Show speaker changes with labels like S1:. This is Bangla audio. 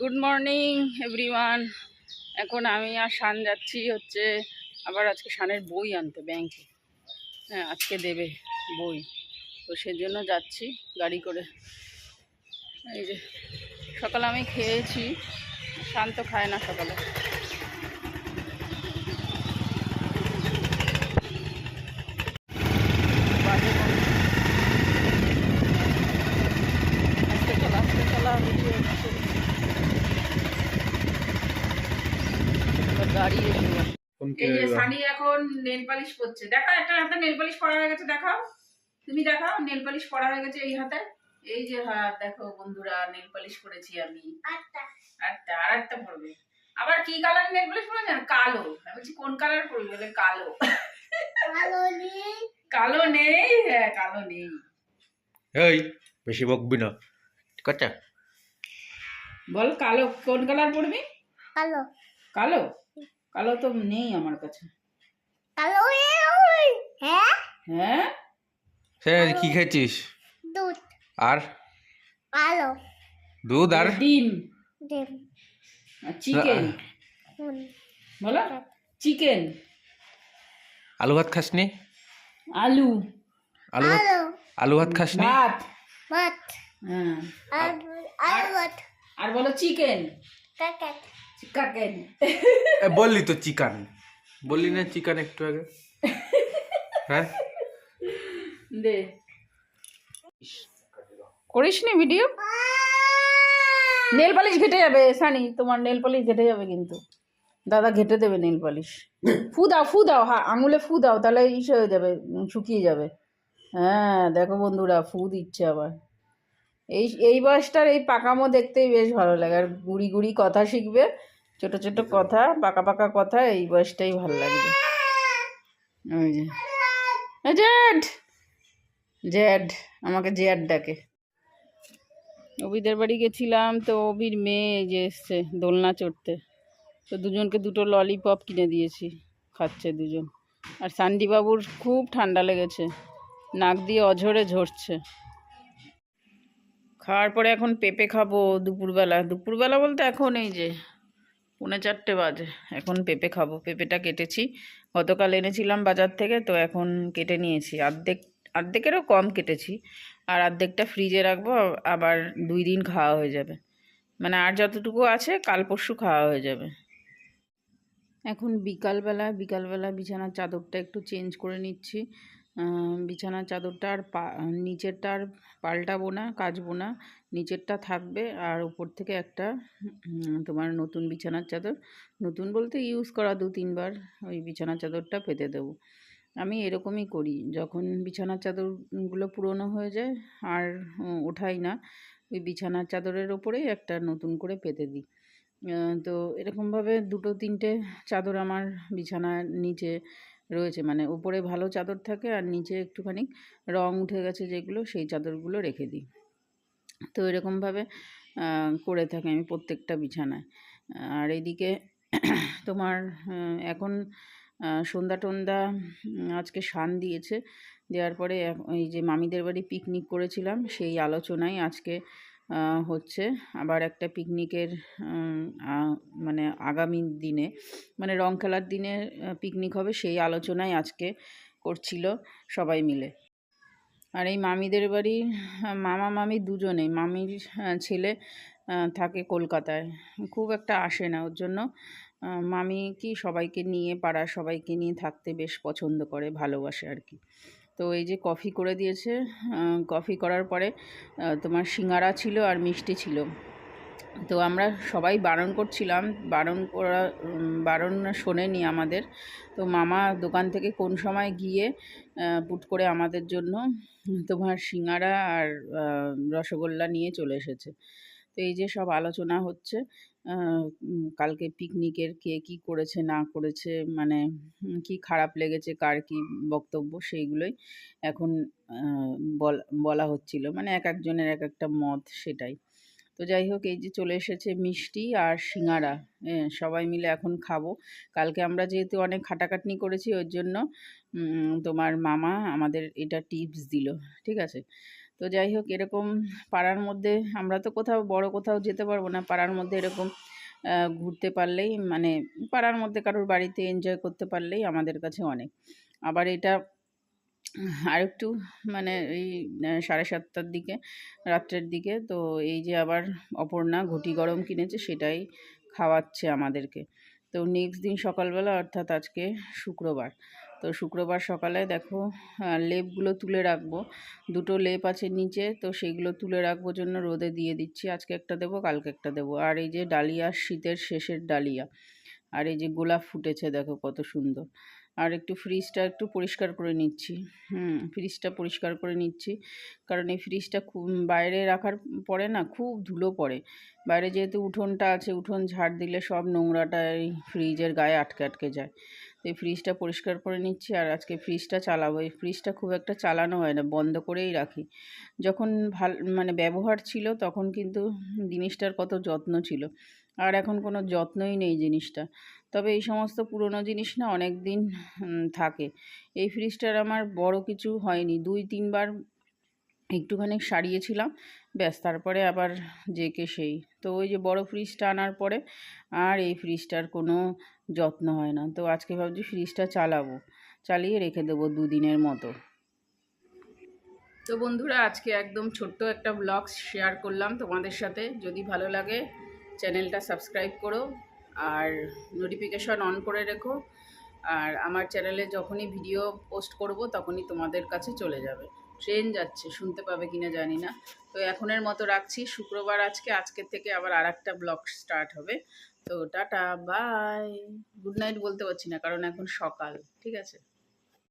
S1: গুড মর্নিং এভরিওয়ান এখন আমি আর শান যাচ্ছি হচ্ছে, আবার আজকে শানের বই আনতে ব্যাংকে হ্যাঁ আজকে দেবে বই। তো সেজন্য যাচ্ছি গাড়ি করে। এই যে, সকালে আমি খেয়েছি। শান তো খায় না সকালে বাজে কোন- আস্তে চলা আস্তে চলা ভিডিও হচ্ছে। এবার গাড়ি এসে গেছে। এই যে সানি এখন নেল পালিশ করছে। দেখা একটা হাতে নেল পালিশ পরা হয়ে গেছে দেখাও। তুমি দেখাও নেল পালিশ পরা হয়ে গেছে এই হাতে। এই যে হাত দেখো বন্ধুরা নেল পালিশ করেছি আমি। আটটা। আর একটা পড়বে আবার কি কালার নেল পালিশ পরে জানো কালো। আমি বলছি কোন কালার পরবে? বলে কালো। কালো নেই। হ্যাঁ কালো নেই।
S2: এই বেশি বকবি না। ঠিক আছে?
S1: বল কালো কোন কালার পরবি?
S3: কালো।
S1: কালো? কালো তো নেই আমার কাছে।
S3: কালো ওই হ্যাঁ?
S1: হ্যাঁ?
S2: সে কি খেয়েছিস?
S3: দুধ।
S2: আর?
S3: কালো
S2: দুধ আর?
S1: ডিম।
S3: ডিম।
S1: চিকেন। বলো? চিকেন।
S2: আলু ভাত খাসনি?
S1: আলু।
S2: আলু ভাত
S3: আলো।
S2: আলু ভাত খাসনি?
S1: ভাত।
S3: ভাত।
S1: হ্যাঁ।
S3: আর ভাত।
S1: আর বলো চিকেন।
S2: এ, বললি তো চিকান বললি না চিকান একটু আগে? হ্যাঁ?
S1: দে। করিস নি ভিডিও নেল পালিশ ঘেটে যাবে সানি। তোমার নেল পালিশ ঘেটে যাবে কিন্তু। দাদা ঘেটে দেবে নেল পালিশ। ফু দাও ফু দাও। হ্যাঁ আঙুলে ফু দাও তাহলে ইস হয়ে যাবে শুকিয়ে যাবে। হ্যাঁ দেখো বন্ধুরা ফু দিচ্ছে আবার। এই এই বয়সটার এই পাকামো দেখতেই বেশ ভালো লাগে। আর গুড়ি গুড়ি কথা শিখবে, ছোট ছোট কথা, পাকা পাকা কথা, এই বয়সটাই ভালো লাগবে। জেড! জেড, আমাকে জ্যাড ডাকে। অবিদের বাড়ি গেছিলাম তো অবির মেয়ে যে এসছে দোলনা চড়তে। তো দুজনকে দুটো ললিপপ কিনে দিয়েছি, খাচ্ছে দুজন। আর সান্ডি বাবুর খুব ঠান্ডা লেগেছে, নাক দিয়ে অঝরে ঝরছে। খাওয়ার পরে এখন পেঁপে খাব দুপুরবেলা। দুপুরবেলা বলতে এখন এই যে পৌনে চারটে বাজে, এখন পেঁপে খাব। পেঁপেটা কেটেছি। গতকাল এনেছিলাম বাজার থেকে, তো এখন কেটে নিয়েছি। অর্ধেক, অর্ধেকেরও কম কেটেছি। আর অর্ধেকটা ফ্রিজে রাখব, আবার দুই দিন খাওয়া হয়ে যাবে। মানে আর যতটুকু আছে, কাল পরশু খাওয়া হয়ে যাবে। এখন বিকালবেলা বিকালবেলা বিছানার চাদরটা একটু চেঞ্জ করে নিচ্ছি। বিছানার চাদরটা আর পা, নিচেরটা আর পাল্টাবো না, কাচবো না। নিচেরটা থাকবে আর উপর থেকে একটা তোমার নতুন বিছানার চাদর। নতুন বলতে ইউজ করা দু তিনবার ওই বিছানার চাদরটা পেতে দেবো। আমি এরকমই করি, যখন বিছানার চাদরগুলো পুরনো হয়ে যায় আর ওঠাই না, ওই বিছানার চাদরের ওপরেই একটা নতুন করে পেতে দিই। তো এরকমভাবে দুটো তিনটে চাদর আমার বিছানার নিচে রয়েছে। মানে উপরে ভালো চাদর থাকে আর নিচে একটুখানি রং উঠে গেছে যেগুলো, সেই চাদরগুলো রেখে দিই। তো এরকমভাবে করে থাকি আমি প্রত্যেকটা বিছানায়। আর এইদিকে তোমার এখন সন্ধ্যা টন্দা আজকে শান দিয়েছে। দেওয়ার পরে, এই যে মামিদের বাড়ি পিকনিক করেছিলাম, সেই আলোচনাই আজকে হচ্ছে। আবার একটা পিকনিকের মানে আগামী দিনে মানে রং খেলার দিনে পিকনিক হবে সেই আলোচনাই আজকে করছিল সবাই মিলে। আর এই মামিদের বাড়ি মামা, মামি দুজনেই। মামির ছেলে থাকে কলকাতায়। খুব একটা আসে না ওর জন্য। মামি কি সবাইকে নিয়ে, পাড়ার সবাইকে নিয়ে থাকতে বেশ পছন্দ করে, ভালোবাসে আর কি। তো এই যে কফি করে দিয়েছে কফি করার পরে তোমার সিঙ্গারা ছিল আর মিষ্টি ছিল। তো আমরা সবাই বারণ করছিলাম, বারণ করা বারণ শোনেনি আমাদের। তো মামা দোকান থেকে কোন সময় গিয়ে পুট করে আমাদের জন্য তোমার সিঙ্গারা আর রসগোল্লা নিয়ে চলে এসেছে। তো এই যে সব আলোচনা হচ্ছে কালকে পিকনিকের কে কী করেছে, না করেছে মানে কি খারাপ লেগেছে, কার কী বক্তব্য সেইগুলোই এখন বলা হচ্ছিল। মানে এক একজনের এক একটা মত সেটাই। তো যাই হোক, এই যে চলে এসেছে মিষ্টি আর হ্যাঁ সবাই মিলে এখন খাব। কালকে আমরা যেহেতু অনেক খাটাখাটনি করেছি ওর জন্য তোমার মামা আমাদের এটা টিপস দিল, ঠিক আছে? তো যাই হোক, এরকম পাড়ার মধ্যে আমরা তো কোথাও, বড় কোথাও যেতে পারব না। পাড়ার মধ্যে এরকম ঘুরতে পারলেই মানে পাড়ার মধ্যে কারোর বাড়িতে এনজয় করতে পারলেই আমাদের কাছে অনেক। আবার এটা আরেকটু মানে এই সাড়ে সাতটার দিকে, রাত্রের দিকে, তো এই যে আবার অপর্ণা ঘটি গরম কিনেছে, সেটাই খাওয়াচ্ছে আমাদেরকে। তো নেক্সট দিন সকালবেলা, অর্থাৎ আজকে শুক্রবার তো শুক্রবার সকালে দেখো লেপগুলো তুলে রাখব। দুটো লেপ আছে নিচে, তো সেইগুলো তুলে রাখব জন্য রোদে দিয়ে দিচ্ছি। আজকে একটা দেবো, কালকে একটা দেবো। আর এই যে ডালিয়া, শীতের শেষের ডালিয়া। আর এই যে গোলাপ ফুটেছে, দেখো কত সুন্দর। আর একটু ফ্রিজটা একটু পরিষ্কার করে নিচ্ছি। হুম ফ্রিজটা পরিষ্কার করে নিচ্ছি। কারণ এই ফ্রিজটা খুব, বাইরে রাখার পরে না, খুব ধুলো পড়ে। বাইরে যেহেতু উঠোনটা আছে, উঠোন ঝাড় দিলে সব নোংরাটা এই ফ্রিজের গায়ে আটকে আটকে যায়। তো এই ফ্রিজটা পরিষ্কার করে নিচ্ছি আর আজকে ফ্রিজটা চালাবো। এই ফ্রিজটা খুব একটা চালানো হয় না, বন্ধ করেই রাখি। যখন ভালো মানে ব্যবহার ছিল তখন কিন্তু জিনিসটার কত যত্ন ছিল। আর এখন কোনো যত্নই নেই জিনিসটা। তবে এই সমস্ত পুরনো জিনিস না অনেক দিন থাকে। এই ফ্রিজটার আমার বড় কিছু হয়নি। দুই, তিনবার একটুখানি সারিয়েছিলাম। ব্যাস, তারপরে আবার যে কে সেই। তো ওই যে বড় ফ্রিজটা আনার পরে আর এই ফ্রিজটার কোনো যত্ন হয় না। তো আজকে ভাবছি ফ্রিজটা চালাবো। চালিয়ে রেখে দেবো দুদিনের মতো। তো বন্ধুরা, আজকে একদম ছোট্ট একটা ব্লগ শেয়ার করলাম তোমাদের সাথে। যদি ভালো লাগে, চ্যানেলটা সাবস্ক্রাইব করো আর নোটিফিকেশন অন করে রেখো। আর আমার চ্যানেলে যখনই ভিডিও পোস্ট করব, তখনই তোমাদের কাছে চলে যাবে। ট্রেন যাচ্ছে, শুনতে পাবে কিনা জানি না। তো এখনের মতো রাখছি। শুক্রবার আজকে, আজকের থেকে আবার আর একটা ব্লগ স্টার্ট হবে। তো টাটা, বাই। গুড নাইট বলতে পারছি না, কারণ এখন সকাল, ঠিক আছে?